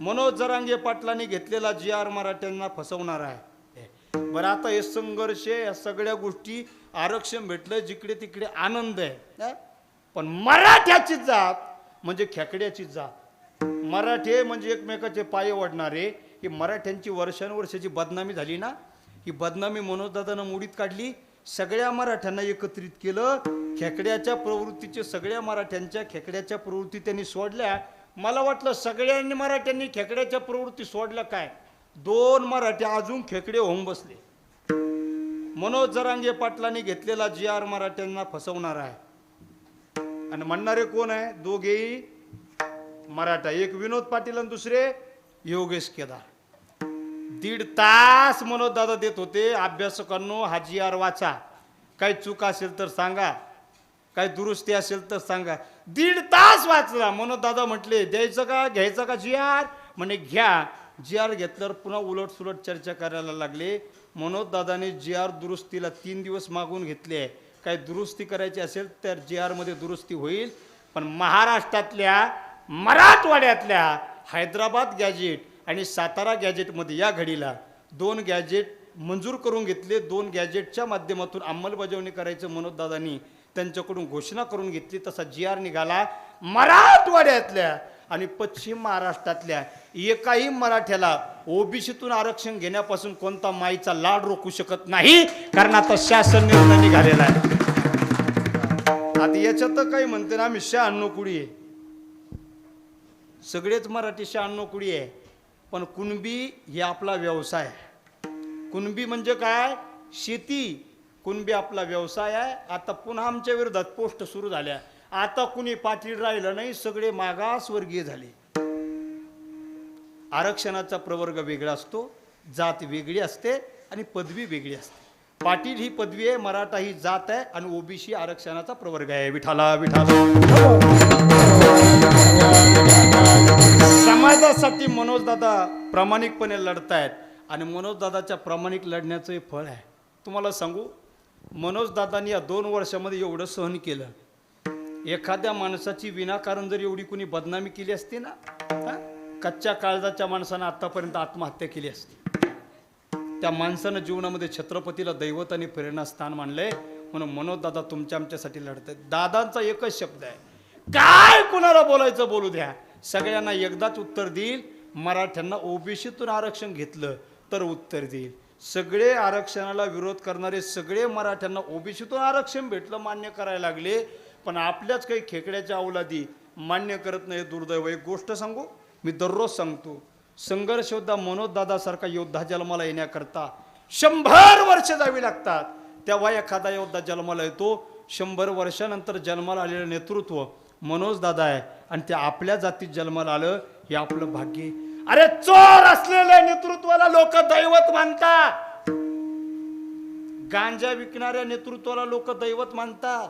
मनोज जरांगे पाटलांनी घेतलेला जी आर मराठ्यांना फसवणार आहे. बरं आता हे संघर्ष या सगळ्या गोष्टी आरक्षण भेटलं जिकडे तिकडे आनंद आहे. पण मराठ्याची जात म्हणजे खेकड्याची जात. मराठे म्हणजे एकमेकाचे पाय ओढणारे ही मराठ्यांची वर्षानुवर्षाची बदनामी झाली ना? ही बदनामी मनोजदादानं मोडीत काढली सगळ्या मराठ्यांना एकत्रित केलं खेकड्याच्या प्रवृत्तीचे सगळ्या मराठ्यांच्या खेकड्याच्या प्रवृत्ती त्यांनी सोडल्या मला वाटलं सगळ्यांनी मराठ्यांनी खेकड्याच्या प्रवृत्ती सोडल्या काय? दोन मराठे अजून खेकडे होऊन बसले. मनोज जरांगे पाटलांनी घेतलेला जी आर मराठ्यांना फसवणार आहे. आणि म्हणणारे कोण आहे? दोघेही मराठा. एक विनोद पाटील आणि दुसरे योगेश केदार. दीड तास मनोज दादा देत होते. अभ्यासकांनो हा जी आर वाचा. काही चूक असेल तर सांगा. काही दुरुस्ती असेल तर सांगा. दीड तास वाचला. म्हणून दादा म्हटले द्यायचं का? घ्यायचं का जी आर? म्हणे घ्या. जी आर घेतल्यावर पुन्हा उलट सुलट चर्चा करायला लागले. मनोज दादाने जी आर दुरुस्तीला तीन दिवस मागून घेतले आहे. काही दुरुस्ती करायची असेल तर जी आरमध्ये दुरुस्ती होईल. पण महाराष्ट्रातल्या मराठवाड्यातल्या हैदराबाद गॅजेट आणि सातारा गॅजेटमध्ये या घडीला दोन गॅजेट मंजूर करून घेतले. दोन गॅजेटच्या माध्यमातून अंमलबजावणी करायचं मनोजदादांनी त्यांच्याकडून घोषणा करून घेतली तसा जी आर निघाला मराठवाड्यातल्या आणि पश्चिम महाराष्ट्रातल्या एकाही मराठ्याला ओबीसीतून आरक्षण घेण्यापासून कोणता माईचा लाड रोखू शकत नाही कारण आता शासन निर्णय निघालेला आहे. आता याच्यात तर काही म्हणते ना आम्ही शहाण्णव कुडी आहे. सगळेच मराठी शहाण्णव कुडी आहे. पण कुणबी हे आपला व्यवसाय कुणबी म्हणजे काय? शेती. कुणबी आपला व्यवसाय आहे. आता पुन्हा आमच्या विरोधात पोस्ट सुरू झाल्या. आता कुणी पाटील राहिलं नाही सगळे मागासवर्गीय झाले. आरक्षणाचा प्रवर्ग वेगळा असतो जात वेगळी असते आणि पदवी वेगळी असते. पाटील ही पदवी आहे मराठा ही जात आहे आणि ओबीसी आरक्षणाचा प्रवर्ग आहे. विठाला विठाला. समाजासाठी मनोजदादा प्रामाणिकपणे लढतायत आणि मनोजदादाच्या प्रामाणिक लढण्याचं हे फळ आहे. तुम्हाला सांगू मनोजदादांनी या दोन वर्षामध्ये एवढं सहन केलं. एखाद्या माणसाची विनाकारण जर एवढी कुणी बदनामी केली असती ना कच्च्या काळजाच्या माणसानं आतापर्यंत आत्महत्या केली असती. त्या माणसानं जीवनामध्ये छत्रपतीला दैवत आणि प्रेरणास्थान मानलंय. म्हणून मनोजदादा तुमच्या आमच्यासाठी लढत आहेत दादांचा एकच शब्द आहे. काय कुणाला बोलायचं बोलू द्या. सगळ्यांना एकदाच उत्तर देईल. मराठ्यांना ओबीसीतून आरक्षण घेतलं तर उत्तर देईल. सगळे आरक्षणाला विरोध करणारे सगळे मराठ्यांना ओबीसीतून आरक्षण भेटलं मान्य करायला लागले. पण आपल्याच काही खेकड्याच्या अवलादी मान्य करत नाही दुर्दैव एक गोष्ट सांगू? मी दररोज सांगतो संघर्ष योद्धा मनोज दादासारखा योद्धा जन्माला येण्याकरता शंभर वर्ष जावी लागतात. तेव्हा एखादा योद्धा जन्माला येतो शंभर वर्षानंतर जन्माला आलेलं नेतृत्व मनोज दादा आहे. आणि ते आपल्या जातीत जन्माला आलं हे आपलं भाग्य आहे. अरे चोर असलेल्या नेतृत्वाला लोक दैवत मानतात. गांजा विकणाऱ्या नेतृत्वाला लोक दैवत मानतात.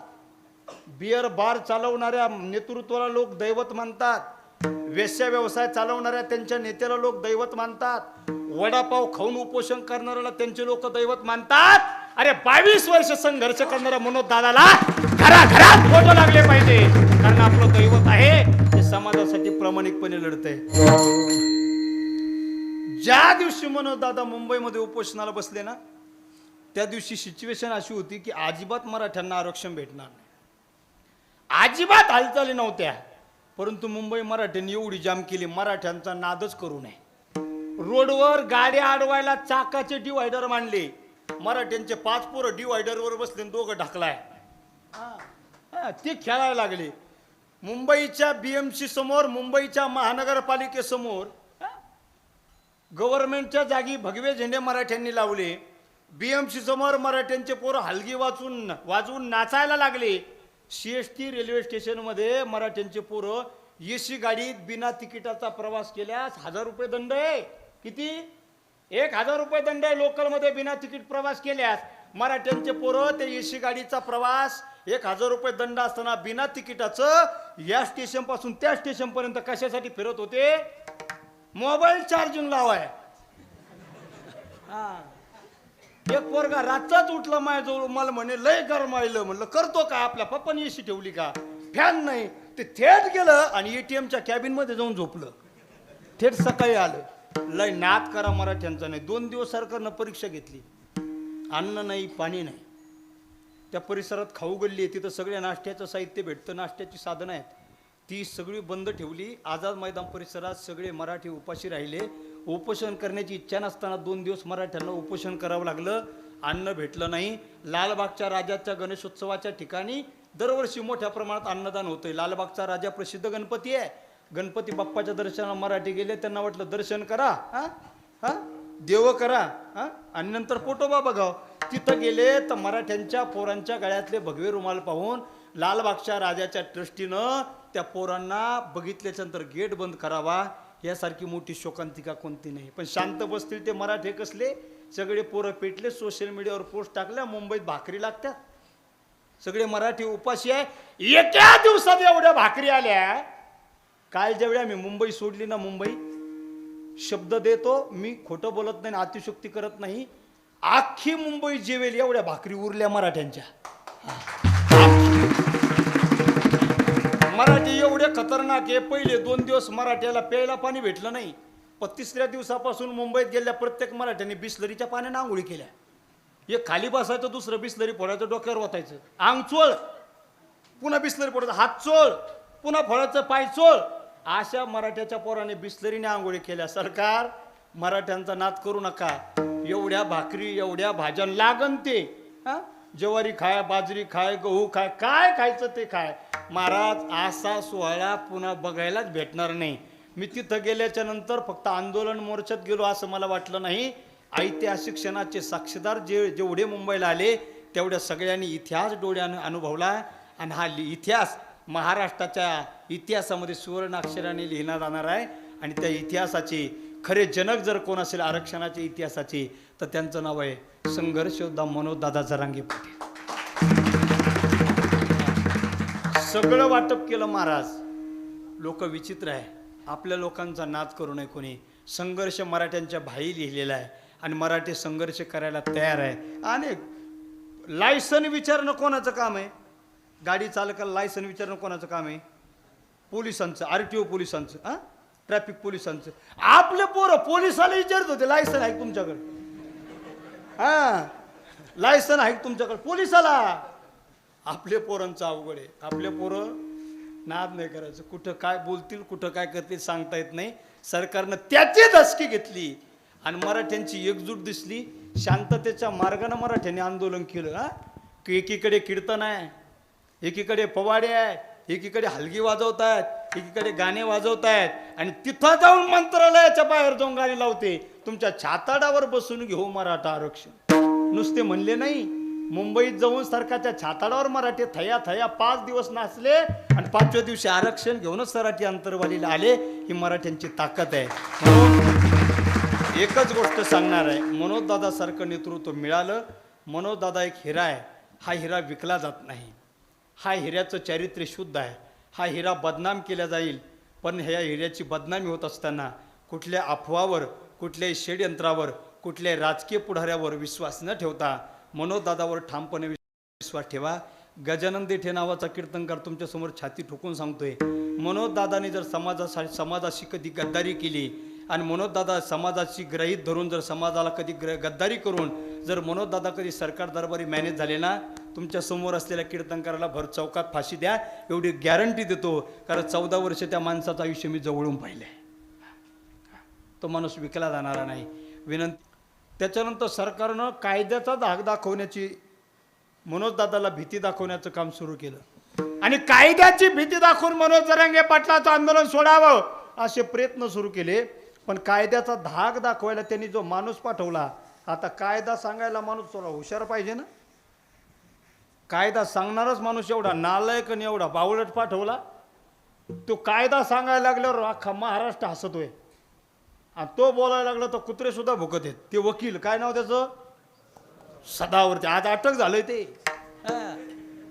बियर बार चालवणाऱ्या नेतृत्वाला लोक दैवत मानतात. वेश्या व्यवसाय चालवणाऱ्या त्यांच्या नेत्याला लोक दैवत मानतात. वडापाव खाऊन उपोषण करणाऱ्याला त्यांचे लोक दैवत मानतात. अरे बावीस वर्ष संघर्ष करणाऱ्या मनोज दादाला घरा घरात फोटो लागले पाहिजे. कारण आपलं दैवत आहे ते समाजासाठी प्रामाणिकपणे लढतंय. ज्या दिवशी मनोज दादा मुंबईमध्ये उपोषणाला बसले ना त्या दिवशी सिच्युएशन अशी होती की अजिबात मराठ्यांना आरक्षण भेटणार नाही. अजिबात हालचाली नव्हत्या परंतु मुंबई मराठ्यांनी एवढी जाम केली मराठ्यांचा नादच करू नये. रोडवर गाड्या अडवायला चाकाचे डिवायडर मांडले. मराठ्यांचे पाच पोरं डिवायडरवर बसले आणि दोघं ढकलाय. हा, हा, ते खेळायला लागले. मुंबईच्या बीएमसी समोर मुंबईच्या महानगरपालिकेसमोर गव्हर्नमेंटच्या जागी भगवे झेंडे मराठ्यांनी लावले. बी एम सी समोर मराठ्यांचे पोरं हलगी वाचून वाजवून नाचायला लागले. सी एस टी रेल्वे स्टेशनमध्ये मराठ्यांचे पोरं ए सी गाडीत बिना तिकिटाचा प्रवास केल्यास हजार रुपये दंड आहे. किती? एक हजार रुपये दंड आहे लोकलमध्ये बिना तिकीट प्रवास केल्यास. मराठ्यांचे पोरं ते ए सी गाडीचा प्रवास एक हजार रुपये दंड असताना बिना तिकिटाचं या स्टेशनपासून त्या स्टेशनपर्यंत कशासाठी फिरत होते? मोबाईल चार्जिंग लावाय. हा. एक पोरगा रातचाच उठला माझ्याजवळ मला म्हणे लय गरमायलं म्हणलं करतो का? आपल्या पप्पानी एसी ठेवली का? फॅन नाही. ते थेट गेलं आणि एटीएमच्या कॅबिनमध्ये जाऊन झोपलं. थेट सकाळी आलं. लय नाद करा मराठ्यांचा नाही. दोन दिवस सरकारनं परीक्षा घेतली. अन्न नाही पाणी नाही. त्या परिसरात खाऊ गल्ली आहे. तिथं सगळ्या नाश्त्याचं साहित्य भेटतं. नाश्त्याची साधनं आहेत. ती सगळी बंद ठेवली. आझाद मैदान परिसरात सगळे मराठी उपाशी राहिले. उपोषण करण्याची इच्छा नसताना दोन दिवस मराठ्यांना उपोषण करावं लागलं. अन्न भेटलं नाही. लालबागच्या राजाच्या गणेशोत्सवाच्या ठिकाणी दरवर्षी मोठ्या प्रमाणात अन्नदान होतंय. लालबागचा राजा प्रसिद्ध गणपती आहे. गणपती बाप्पाच्या दर्शनाला मराठी गेले. त्यांना वाटलं दर्शन करा हा? हा? देव करा हा? आणि नंतर पोटोबा बघाव तिथं गेले तर मराठ्यांच्या पोरांच्या गळ्यातले भगवे रुमाल पाहून लालबागच्या राजाच्या ट्रस्टीनं त्या पोरांना बघितल्याच्या नंतर गेट बंद करावा यासारखी मोठी शोकांतिका कोणती नाही. पण शांत बसतील ते मराठे कसले? सगळे पोरं पेटले सोशल मीडियावर पोस्ट टाकल्या मुंबईत भाकरी लागतात सगळे मराठी उपाशी आहे. एका दिवसात एवढ्या भाकरी आल्या. काल ज्यावेळी आम्ही मुंबई सोडली ना मुंबई शब्द देतो मी खोटं बोलत नाही अतिशक्ती अतिशोक्ती करत नाही. आखी मुंबई जेवेल एवढ्या भाकरी उरल्या मराठ्यांच्या. मराठी एवढे खतरनाक आहे. पहिले दोन दिवस मराठ्याला प्यायला पाणी भेटलं नाही. पण तिसऱ्या दिवसापासून मुंबईत गेल्या प्रत्येक मराठ्यांनी बिस्लरीच्या पाण्याने आंघोळी केल्या. एक खाली बसायचं दुसरं बिस्लरी फोडायचं डोक्यावर वाचायचं आंग चोळ. पुन्हा बिस्लरी फोडायचं. हात चोळ. पुन्हा फळाचं पाय चोळ. अशा मराठ्याच्या पोराने बिस्लरीने आंघोळी केल्या. सरकार मराठ्यांचा नाद करू नका. एवढ्या भाकरी एवढ्या भाज्या लागन ते. हा? ज्वारी खाय बाजरी खाय गहू खाय काय खायचं ते खाय. महाराज असा सोहळा पुन्हा बघायलाच भेटणार नाही. मी तिथं गेल्याच्यानंतर फक्त आंदोलन मोर्चात गेलो असं मला वाटलं नाही. ऐतिहासिक क्षणाचे साक्षीदार जे जेवढे मुंबईला आले तेवढ्या सगळ्यांनी इतिहास डोळ्यानं अनुभवला आणि हा लि- इतिहास महाराष्ट्राच्या इतिहासामध्ये सुवर्ण अक्षराने लिहिला जाणार आहे. आणि त्या इतिहासाचे खरे जनक जर कोण असेल आरक्षणाच्या इतिहासाचे तर त्यांचं नाव आहे संघर्ष योद्धा मनोज दादा जरांगे पाटील. सगळं वाटप केलं महाराज. लोक विचित्र आहे. आपल्या लोकांचा नाद करू नये कोणी. संघर्ष मराठ्यांच्या भाई लिहिलेला आहे आणि मराठी संघर्ष करायला तयार आहे. आणि लायसन विचारणं कोणाचं काम आहे? गाडी चालकाला लायसन विचारणं कोणाचं काम आहे? पोलिसांचं आर टी ओ पोलिसांचं हां? ट्रॅफिक पोलिसांचं. आपले पोरं पोलिसाला विचारत होते लायसन आहे तुमच्याकडे? हां? लायसन आहे तुमच्याकडे? पोलिसाला. आपले पोरांचं अवघड आहे. आपले पोरं नाद नाही करायचं. कुठं काय बोलतील कुठं काय करतील सांगता येत नाही. सरकारनं त्याची दसकी घेतली आणि मराठ्यांची एकजूट दिसली. शांततेच्या मार्गानं मराठ्यांनी आंदोलन केलं हा? की एकीकडे कीर्तन आहे एकीकडे पवाडे आहे एकीकडे हलगी वाजवत आहेत एकीकडे गाणे वाजवत आहेत. आणि तिथं जाऊन मंत्रालयाच्या बाहेर जाऊन गाणी लावते. तुमच्या छाताडावर बसून घेऊ हो मराठा आरक्षण. नुसते म्हणले नाही. मुंबईत जाऊन सरकारच्या छाताडावर मराठी थया थया पाच दिवस नाचले आणि पाचव्या दिवशी आरक्षण घेऊनच सराठी अंतरवालीला आले. ही मराठ्यांची ताकद आहे. म्हणून एकच गोष्ट सांगणार आहे. मनोजदादासारखं नेतृत्व मिळालं. मनोजदादा एक हिरा आहे. हा हिरा विकला जात नाही. हा हिऱ्याचं चारित्र्य शुद्ध आहे. हा हिरा बदनाम केला जाईल. पण ह्या हिऱ्याची बदनामी होत असताना कुठल्या अफवावर कुठल्याही षडयंत्रावर कुठल्याही राजकीय पुढाऱ्यावर विश्वास न ठेवता मनोजदादावर ठामपणे विश्वास ठेवा. गजानन देठे नावाचा कीर्तनकार तुमच्यासमोर छाती ठोकून सांगतोय. मनोजदादाने जर समाजासा समाजाशी कधी गद्दारी केली आणि मनोजदादा समाजाची ग्रहित धरून जर समाजाला कधी ग्र गद्दारी करून जर मनोजदादा कधी सरकार दरबारी मॅनेज झाले ना तुमच्यासमोर असलेल्या कीर्तनकाराला भर चौकात फाशी द्या एवढी गॅरंटी देतो. कारण चौदा वर्ष त्या माणसाचं आयुष्य मी जवळून पाहिलं आहे तो माणूस विकला जाणारा नाही. विनंती त्याच्यानंतर सरकारनं कायद्याचा धाक दाखवण्याची मनोजदादाला भीती दाखवण्याचं काम सुरू केलं. आणि कायद्याची भीती दाखवून मनोज जरांगे पाटलाचं आंदोलन सोडावं असे प्रयत्न सुरू केले. पण कायद्याचा धाक दाखवायला त्यांनी जो माणूस पाठवला आता कायदा सांगायला माणूस थोडा हुशार पाहिजे ना? कायदा सांगणारच माणूस एवढा नालायक आणि एवढा बावळट पाठवला. तो कायदा सांगायला लागल्यावर अख्खा महाराष्ट्र हसतोय. आणि तो बोलायला लागला तर कुत्रे सुद्धा भुकत आहेत. ते वकील काय नाव त्याचं? सदावरती. आज अटक झालंय ते.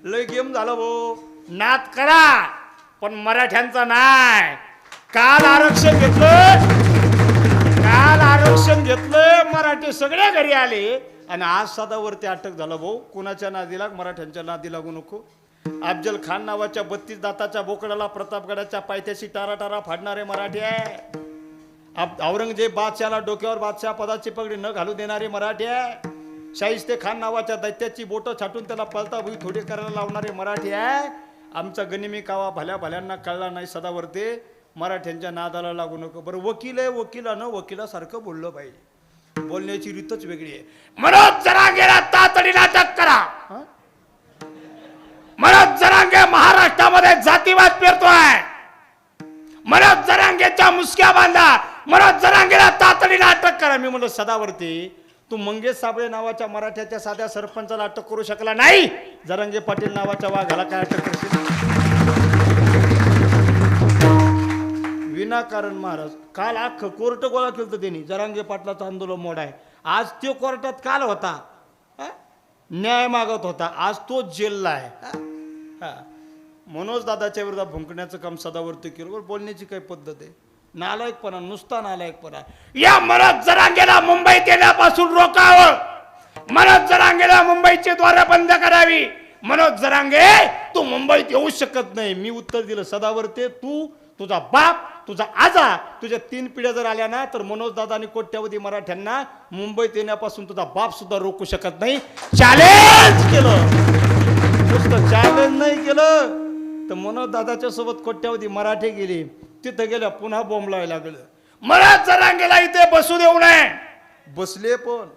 लय गेम झालं भाऊ. नाद करा पण मराठ्यांचा नाही काल आरक्षण घेतलं काल आरक्षण घेतलं मराठी सगळ्या घरी आले. आणि आज सदावरती अटक झालं भाऊ. कुणाच्या नादीला मराठ्यांच्या नादी लागू नको. अफजल खान नावाच्या बत्तीस दाताच्या बोकडाला प्रतापगडाच्या पायथ्याशी टारा टारा फाडणारे मराठी आहे. आप- औरंगजेब बादशाला डोक्यावर बादशाह पदाची पगडी न घालू देणारे मराठी आहे. शाहिस्ते खान नावाच्या दैत्याची बोटं छाटून त्याला पलता भुई थोडी करायला लावणारे मराठी आहे. आमचा गनिमी कावा भल्या भल्यांना कळला नाही सदावरते. मराठ्यांच्या नादाला लागू नको. बरं वकील आहे वकिलानं वकिलासारखं बोललं पाहिजे बोलण्याची रीतच वेगळी आहे. मनोज जरांगेला तातडीला अटक करा. हं? मनोज जरांगे महाराष्ट्रामध्ये जातीवाद पेरतोय. मनोज जरांगेच्या मुसक्या बांधा. मनोज जरांगेला तातडीला अटक करा. मी म्हणलं सदावरती तू मंगेश साबळे नावाच्या मराठ्याच्या साध्या सरपंचाला अटक करू शकला नाही? जरंगे पाटील नावाच्या वाघाला काय अटक करशील? विनाकारण महाराज काल अख्खं कोर्ट गोळा केलं होतं त्यांनी. जरांगे पाटलाचं आंदोलन मोड आहे. आज तो कोर्टात काल होता. न्याय मागत होता. आज तो जेलला आहे. हा? मनोज दादाच्या विरोधात भुंकण्याचं काम सदावरती केलं. बोलण्याची काही पद्धत आहे? नालायकपणा नुसता नालायकपणा. या मनोज जरांगेला मुंबईत येण्यापासून रोखावं मनोज जरांगेला मुंबईची द्वारे बंद करावी. मनोज जरांगे तू मुंबईत येऊ शकत नाही. मी उत्तर दिलं सदावरते तू तुझा बाप तुझा आजा तुझ्या तीन पिढ्या जर आल्या ना तर मनोज दादा आणि कोट्यावधी मराठ्यांना मुंबईत येण्यापासून तुझा बाप सुद्धा रोखू शकत नाही. चॅलेंज केलं. नुसतं चॅलेंज नाही केलं. तर मनोज दादाच्या सोबत कोट्यावधी मराठे गेले. तिथं गेल्या पुन्हा बॉम्ब लावायला लागलं. मला जरांगेला इथे बसू देऊ नये. बसले पण.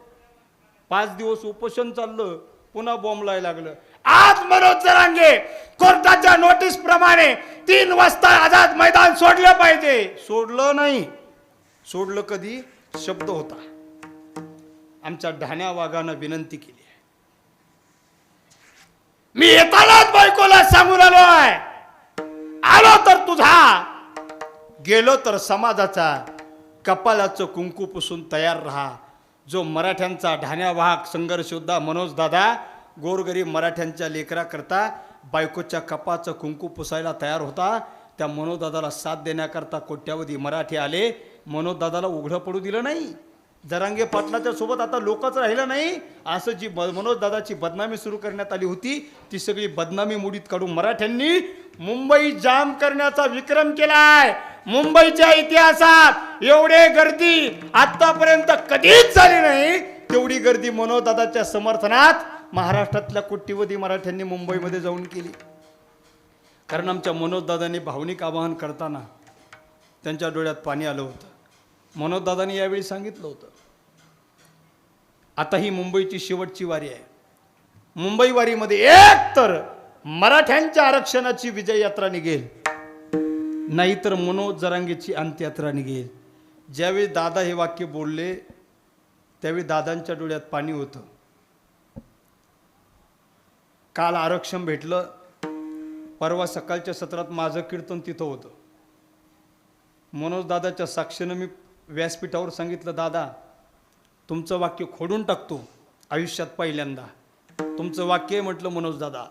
पाच दिवस उपोषण चाललं पुन्हा बॉम्ब लावायला लागलं. आज मनोज जरांगे. कोर्टाच्या नोटीस प्रमाणे तीन वाजता आझाद मैदान सोडलं पाहिजे. सोडलं नाही. सोडलं कधी? शब्द होता. आमच्या ढाण्या वाघानं विनंती केली मी येतानाच बायकोला सांगून आलो आहे आलो तर तुझा. गेलो तर समाजाचा कपालाचं कुंकू पुसून तयार राहा. जो मराठ्यांचा ढाण्यावाहक संघर्ष मनोज दादा गोरगरीब मराठ्यांच्या लेकराकरता बायकोच्या कपाचं कुंकू पुसायला तयार होता. त्या मनोजदादाला साथ देण्याकरता कोट्यावधी मराठी आले. मनोजदादाला उघडं पडू दिलं नाही. जरांगे पाटलाच्या सोबत आता लोकच राहिलं नाही. असं जी मनोज दादाची बदनामी सुरू करण्यात आली होती ती सगळी बदनामी मुडीत काढून मराठ्यांनी मुंबई जाम करण्याचा विक्रम केलाय. मुंबईच्या इतिहासात एवढे गर्दी आतापर्यंत कधीच झाली नाही. तेवढी गर्दी मनोदादाच्या समर्थनात महाराष्ट्रातल्या कोट्यवधी मराठ्यांनी मुंबईमध्ये जाऊन केली. कारण आमच्या मनोजदादांनी भावनिक आवाहन करताना त्यांच्या डोळ्यात पाणी आलं होतं. मनोजदादांनी यावेळी सांगितलं होतं. आता ही मुंबईची शेवटची वारी आहे. मुंबई वारीमध्ये एक तर मराठ्यांच्या आरक्षणाची विजय यात्रा निघेल. नाहीतर मनोज जरांगेची अंत्ययात्रा निघेल. ज्यावेळी दादा हे वाक्य बोलले त्यावेळी दादांच्या डोळ्यात पाणी होतं. काल आरक्षण भेटलं परवा सकाळच्या सत्रात माझं कीर्तन तिथं होतं. मनोज दादाच्या साक्षीनं मी व्यासपीठावर सांगितलं दादा तुमचं वाक्य खोडून टाकतो आयुष्यात पहिल्यांदा. तुमचं वाक्य म्हटलं मनोज दादा.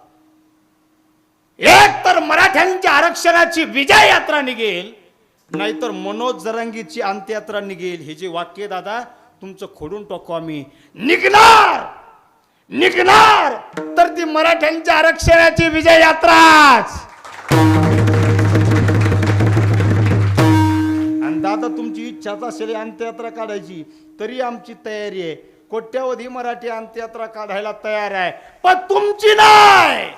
एक तर मराठ्यांच्या आरक्षणाची विजय यात्रा निघेल नाहीतर मनोज जरांगीची अंत्ययात्रा निघेल. हे जे वाक्य दादा तुमचं खोडून टाकू आम्ही. निघणार! निघणार! तर ती मराठ्यांच्या आरक्षणाची विजय यात्राच आणि दादा तुमची इच्छाच असेल अंत्ययात्रा काढायची तरी आमची तयारी आहे. कोट्यावधी मराठी अंत्ययात्रा काढायला तयार आहे. पण तुमची नाही!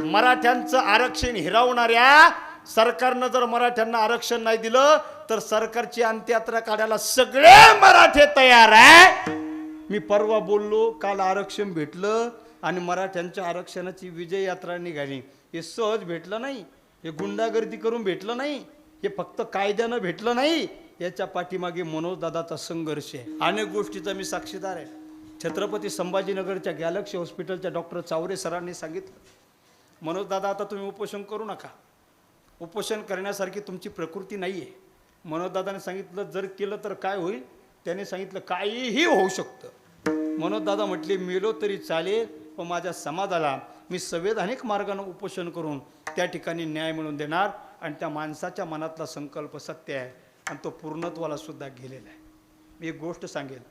मराठ्यांचं आरक्षण हिरावणाऱ्या सरकारनं जर मराठ्यांना आरक्षण नाही दिलं तर सरकारची अंत्ययात्रा काढायला सगळे मराठे तयार आहे. मी परवा बोललो काल आरक्षण भेटलं आणि मराठ्यांच्या आरक्षणाची विजय यात्रा निघाली. हे सहज भेटलं नाही हे गुंडागर्दी करून भेटलं नाही हे फक्त कायद्यानं भेटलं नाही याच्या पाठीमागे मनोजदादाचा संघर्ष आहे. अनेक गोष्टीचा मी साक्षीदार आहे. छत्रपती संभाजीनगरच्या गॅलक्सी हॉस्पिटलच्या डॉक्टर चावरे सरांनी सांगितलं. मनोजदादा आता तुम्ही उपोषण करू नका. उपोषण करण्यासारखी तुमची प्रकृती नाही आहे मनोजदादाने सांगितलं जर केलं तर काय होईल? त्याने सांगितलं काहीही होऊ शकतं. मनोजदादा म्हटले मेलो तरी चालेल पण माझ्या समाजाला मी संवैधानिक मार्गानं उपोषण करून त्या ठिकाणी न्याय मिळवून देणार आणि त्या माणसाच्या मनातला संकल्प सत्य आहे आणि तो पूर्णत्वाला सुद्धा गेलेला आहे. मी एक गोष्ट सांगेल.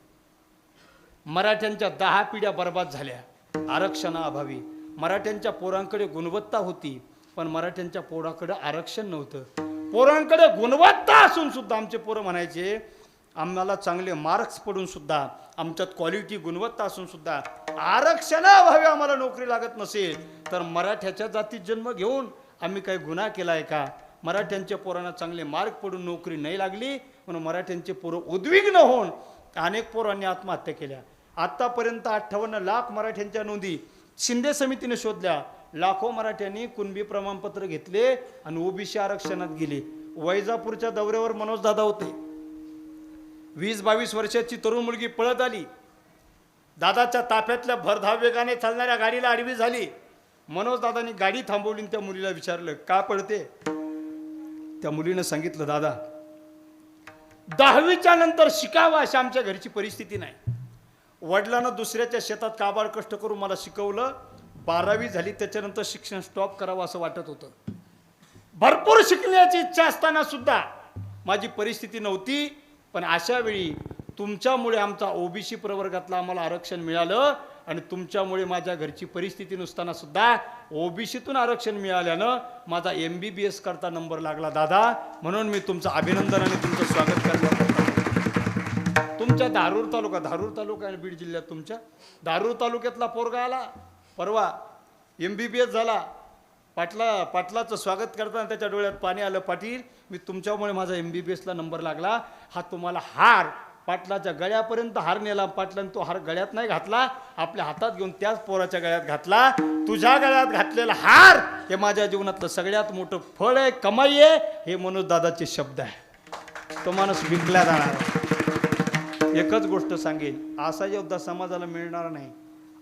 मराठ्यांच्या दहा पिढ्या बर्बाद झाल्या. आरक्षणाअभावी मराठ्यांच्या पोरांकडे गुणवत्ता होती पण मराठ्यांच्या पोराकडे आरक्षण नव्हतं. पोरांकडे गुणवत्ता असून सुद्धा आमचे पोरं म्हणायचे आम्हाला चांगले मार्क्स पडून सुद्धा आमच्यात क्वालिटी गुणवत्ता असून सुद्धा आरक्षणाभावी आम्हाला नोकरी लागत नसेल तर मराठ्याच्या जातीत जन्म घेऊन आम्ही काही गुन्हा केला आहे का मराठ्यांच्या पोरांना चांगले मार्क पडून नोकरी नाही लागली म्हणून मराठ्यांचे पोरं उद्विग्न होऊन अनेक पोरांनी आत्महत्या केल्या. आत्तापर्यंत अठ्ठावन्न लाख मराठ्यांच्या नोंदी शिंदे समितीने शोधल्या. लाखो मराठ्यांनी कुणबी प्रमाणपत्र घेतले आणि ओबीसी आरक्षणात गेले. वैजापूरच्या दौऱ्यावर मनोज दादा होते. वीस बावीस वर्षाची तरुण मुलगी पळत आली. दादाच्या ताफ्यातल्या भरधाव वेगाने चालणाऱ्या गाडीला आडवी झाली. मनोज दादानी गाडी थांबवली त्या मुलीला विचारलं का पळते? त्या मुलीनं सांगितलं दादा दहावीच्या नंतर शिकावं अशी आमच्या घरची परिस्थिती नाही. वडिलांना दुसऱ्याच्या शेतात काबाड कष्ट करून मला शिकवलं बारावी झाली त्याच्यानंतर शिक्षण स्टॉप करावं असं वाटत होतं. भरपूर शिकण्याची इच्छा असताना सुद्धा माझी परिस्थिती नव्हती पण अशा वेळी तुमच्यामुळे आमचा ओबीसी प्रवर्गातलं आम्हाला आरक्षण मिळालं आणि तुमच्यामुळे माझ्या घरची परिस्थिती नसताना सुद्धा ओबीसीतून आरक्षण मिळाल्यानं माझा एम बी बी एस करता नंबर लागला दादा. म्हणून मी तुमचं अभिनंदन आणि तुमचं स्वागत करतो. तुमच्या धारूर तालुका धारूर तालुका आहे बीड जिल्ह्यात तुमच्या. धारूर तालुक्यातला पोरगा आला परवा एम बी बी एस झाला. पाटला पाटलाचं स्वागत करताना त्याच्या डोळ्यात पाणी आलं पाटील मी तुमच्यामुळे माझा एम बी बी एसला नंबर लागला. हा तुम्हाला हार पाटलाच्या गळ्यापर्यंत हार नेला. पाटलानं तो हार गळ्यात नाही घातला आपल्या हातात घेऊन त्याच पोराच्या गळ्यात घातला. तुझ्या गळ्यात घातलेला हार हे माझ्या जीवनातलं सगळ्यात मोठं फळ आहे कमाई आहे हे मनोज दादाचे शब्द आहे. तो माणूस विकला जाणार आहे. एकच गोष्ट सांगेन. असा योद्धा समाजाला मिळणार नाही.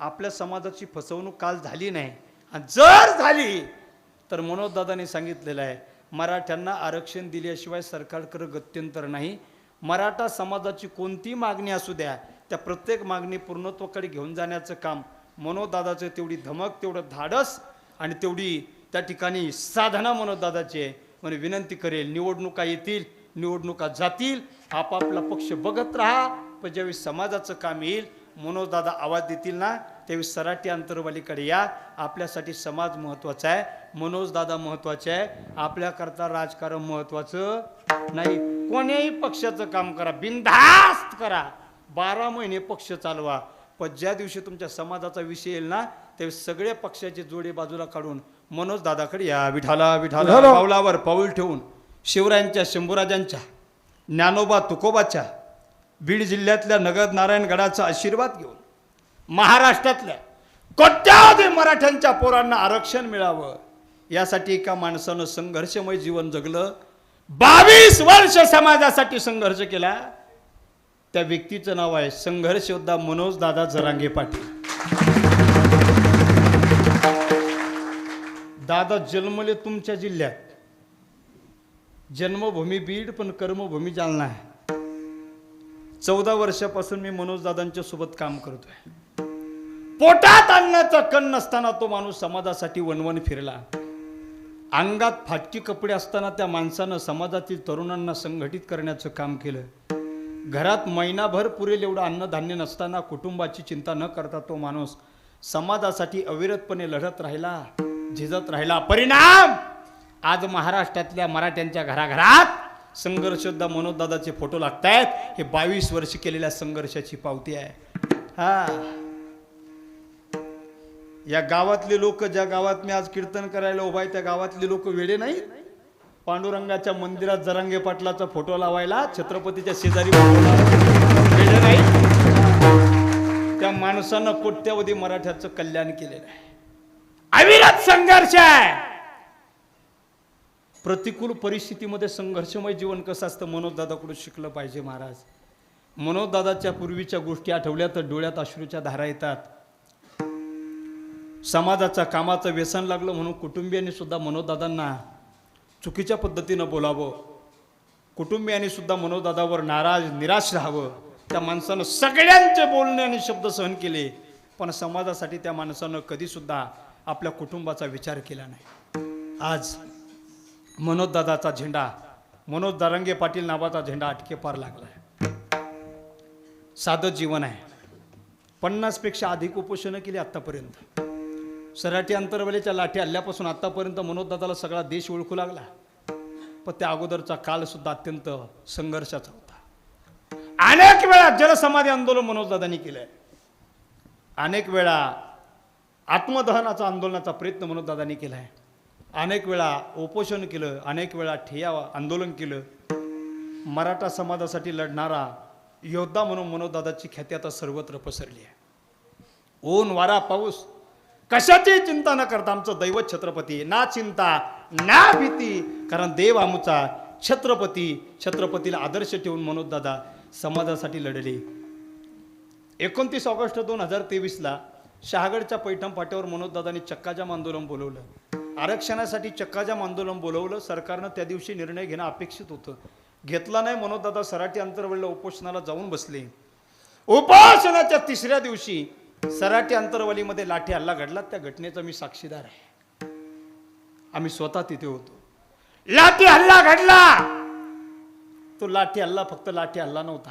आपल्या समाजाची फसवणूक काल झाली नाही. आणि जर झाली तर मनोजदादांनी सांगितलेलं आहे मराठ्यांना आरक्षण दिल्याशिवाय सरकारकडे गत्यंतर नाही. मराठा समाजाची कोणती मागणी असू द्या त्या प्रत्येक मागणी पूर्णत्वाकडे घेऊन जाण्याचं काम मनोजदादाचं तेवढी धमक तेवढं धाडस आणि तेवढी त्या ठिकाणी साधना मनोजदादाची आहे. म्हणून विनंती करेल निवडणुका येतील निवडणुका जातील. आपापला पक्ष बघत राहा. पण ज्यावेळी समाजाचं काम येईल मनोजदादा आवाज देतील ना त्यावेळी सराटी अंतरवालीकडे या. आपल्यासाठी समाज महत्त्वाचा आहे. मनोजदादा महत्त्वाचे आहे. आपल्याकरता राजकारण महत्त्वाचं नाही. कोण्याही पक्षाचं काम करा. बिनधास्त करा. बारा महिने पक्ष चालवा. पण ज्या दिवशी तुमच्या समाजाचा विषय येईल ना त्यावेळी सगळे पक्षाचे जोडे बाजूला काढून मनोज दादाकडे या. विठाला विठाला. पावलावर पाऊल ठेवून. शिवरायांच्या शंभूराजांच्या ज्ञानोबा तुकोबाच्या बीड जिल्ह्यातल्या नगर नारायणगडाचा आशीर्वाद घेऊन महाराष्ट्रातल्या कोट्यावधी मराठ्यांच्या पोरांना आरक्षण मिळावं यासाठी एका माणसानं संघर्षमय जीवन जगलं. बावीस वर्ष समाजासाठी संघर्ष केला. त्या व्यक्तीचं नाव आहे संघर्ष योद्धा मनोज दादा जरांगे पाटील. दादा जन्मले तुमच्या जिल्ह्यात. जन्मभूमी बीड पण कर्मभूमी जालना आहे. चौदा वर्षापासून मी मनोज दादांच्या सोबत काम करतोय. पोटात अन्नाचा कण नसताना तो माणूस समाजासाठी वणवण फिरला. अंगात फाटकी कपडे असताना त्या माणसानं समाजातील तरुणांना संघटित करण्याचं काम केलं. घरात महिनाभर पुरेल एवढं अन्नधान्य नसताना कुटुंबाची चिंता न करता तो माणूस समाजासाठी अविरतपणे लढत राहिला झिजत राहिला. परिणाम! आज महाराष्ट्रातल्या मराठ्यांच्या घराघरात संघर्षोद्धा मनोजदादाचे फोटो लागतायत. हे बावीस वर्ष केलेल्या संघर्षाची पावती आहे. हा. या गावातले लोक ज्या गावात मी आज कीर्तन करायला उभा आहे त्या गावातले लोक वेडे नाही पांडुरंगाच्या मंदिरात जरांगे पाटलाचा फोटो लावायला छत्रपतीच्या शेजारी वेडे नाही त्या माणसानं कोट्यावधी मराठ्याचं कल्याण केलेलं आहे. अविरत संघर्ष आहे. प्रतिकूल परिस्थितीमध्ये संघर्षमय जीवन कसं असतं? मनोजदादाकडून शिकलं पाहिजे महाराज. मनोजदादाच्या पूर्वीच्या गोष्टी आठवल्या तर डोळ्यात अश्रूच्या धारा येतात. समाजाच्या कामाचं व्यसन लागलं म्हणून कुटुंबियांनी सुद्धा मनोजदादांना चुकीच्या पद्धतीनं बोलावं. कुटुंबियांनी सुद्धा मनोजदादावर नाराज निराश राहावं. त्या माणसानं सगळ्यांचे बोलणे आणि शब्द सहन केले पण समाजासाठी त्या माणसानं कधीसुद्धा आपल्या कुटुंबाचा विचार केला नाही. आज मनोजदादाचा झेंडा मनोज दारंगे पाटील नावाचा झेंडा अटके पार लागला आहे साधं जीवन आहे. पन्नासपेक्षा अधिक उपोषणं केली आत्तापर्यंत. सराठी अंतरवलीच्या लाठी हल्ल्यापासून आत्तापर्यंत मनोजदादाला सगळा देश ओळखू लागला. पण त्या अगोदरचा कालसुद्धा अत्यंत संघर्षाचा होता. अनेक वेळा जलसमाधी आंदोलन मनोजदादांनी केलंय. अनेक वेळा आत्मदहनाचा आंदोलनाचा प्रयत्न मनोजदादांनी केला आहे अनेक वेळा उपोषण केलं अनेक वेळा ठिया आंदोलन केलं. मराठा समाजासाठी लढणारा योद्धा म्हणून मनोजदादाची ख्याती आता सर्वत्र पसरली आहे. ऊन वारा पाऊस कशाची चिंता न करता आमचं दैवत छत्रपती. ना चिंता ना भीती कारण देव आमचा छत्रपती. छत्रपतीला आदर्श ठेवून मनोजदादा समाजासाठी लढले. एकोणतीस ऑगस्ट दोन हजार तेवीसला शहागडच्या पैठण फाट्यावर मनोजदादांनी चक्काजाम आंदोलन बोलवलं. आरक्षणासाठी चक्काजाम आंदोलन बोलवलं. सरकारनं त्या दिवशी निर्णय घेणं अपेक्षित होतं. घेतला नाही मनोजदादा सराठी अंतरवळीला उपोषणाला जाऊन बसले. उपोषणाच्या तिसऱ्या दिवशी सराठी अंतरवलीमध्ये लाठी हल्ला घडला. त्या घटनेचा मी साक्षीदार आहे. आम्ही स्वतः तिथे होतो. लाठी हल्ला घडला! तो लाठी हल्ला फक्त लाठी हल्ला नव्हता.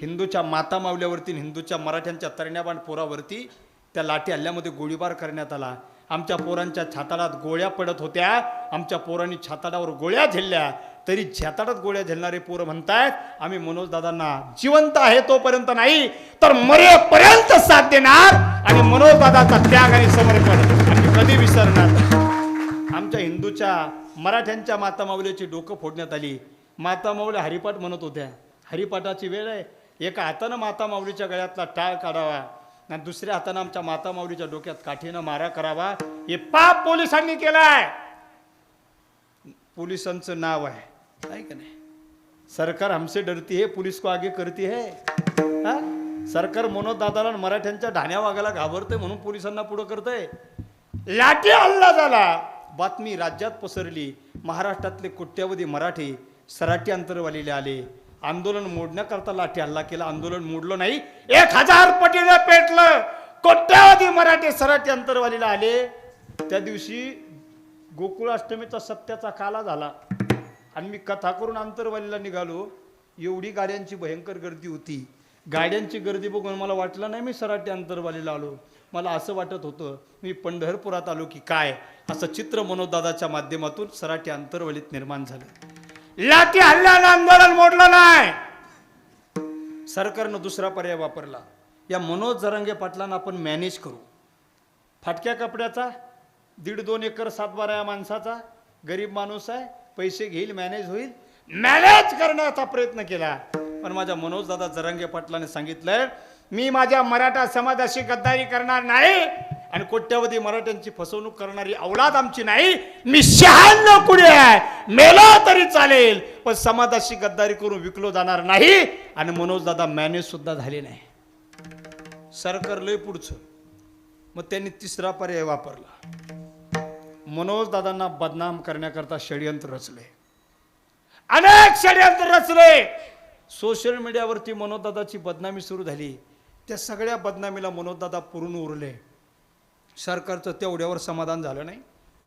हिंदूच्या माता मावल्यावरती हिंदूच्या मराठ्यांच्या तरण्याबाण पोरावरती त्या लाठी हल्ल्यामध्ये गोळीबार करण्यात आला. आमच्या पोरांच्या छाताडात गोळ्या पडत होत्या. आमच्या पोरांनी छाताडावर गोळ्या झेलल्या. तरी छाताडात गोळ्या झेलणारे पोरं म्हणतायत आम्ही मनोजदादांना जिवंत आहे तोपर्यंत नाही तर मरेपर्यंत साथ देणार आणि मनोजदादाचा त्याग आणि समर्पण आम्ही कधी विसरणार आमच्या हिंदूच्या मराठ्यांच्या माता माऊलीची डोकं फोडण्यात आली. माता माऊली हरिपाठ म्हणत होत्या हरिपाठाची वेळ आहे. एका हातानं माता माऊलीच्या गळ्यातला टाळ काढावा. आणि दुसऱ्या हातानं आमच्या माता माऊलीच्या डोक्यात काठीनं मारा करावा. हे पाप पोलिसांनी केलाय. पोलिसांचं नाव आहे. का नाही? सरकार हमसे डरती है पुलिस को आगे करती है. हा? सरकार मनोज दादाला मराठ्यांच्या ढाण्या वागायला घाबरते म्हणून पोलिसांना पुढं करतंय. लाठी हल्ला झाला. बातमी राज्यात पसरली. महाराष्ट्रातले कोट्यावधी मराठी सराठी अंतरवालीले आले. आंदोलन मोडण्याकरता लाठी हल्ला केला. आंदोलन मोडलं नाही. एक हजार पटीला पेटलं. कोट्यावधी मराठी सराठी अंतरवालीला आले. त्या दिवशी गोकुळाष्टमीचा सत्याचा काला झाला. आणि मी कथा करून अंतरवालीला निघालो. एवढी गाड्यांची भयंकर गर्दी होती. गाड्यांची गर्दी बघून मला वाटलं नाही मी सराटी अंतरवालीला आलो. मला असं वाटत होतं मी पंढरपुरात आलो की काय? असं चित्र मनोदादाच्या माध्यमातून सराटी अंतरवालीत निर्माण झालं. लाठी हल्ल्यानं आंदोलन मोडलं नाही. सरकारनं दुसरा पर्याय वापरला. या मनोज जरांगे पाटलांना आपण मॅनेज करू. फाटक्या कपड्याचा दीड दोन एकर सातबारा या माणसाचा गरीब माणूस आहे पैसे घेईल मॅनेज होईल. मॅनेज करण्याचा प्रयत्न केला. पण माझ्या मनोज दादा जरांगे पाटलाने सांगितलं मी माझ्या मराठा समाजाशी गद्दारी करणार नाही. आणि कोट्यावधी मराठ्यांची फसवणूक करणारी अवलाद आमची नाही. मी शहाण्णव कुडी आहे. मेला तरी चालेल पण समाजाशी गद्दारी करून विकलो जाणार नाही. आणि मनोज दादा मॅनेज सुद्धा झाले नाही. सरकार लय पुढचं. मग त्यांनी तिसरा पर्याय वापरला. मनोज दादांना बदनाम करण्याकरता षडयंत्र रचले. अनेक षडयंत्र रचले. सोशल मीडियावरती मनोजदादाची बदनामी सुरू झाली. त्या सगळ्या बदनामीला मनोजदादा पुरून उरले. सरकारचं तेवढ्यावर समाधान झालं नाही.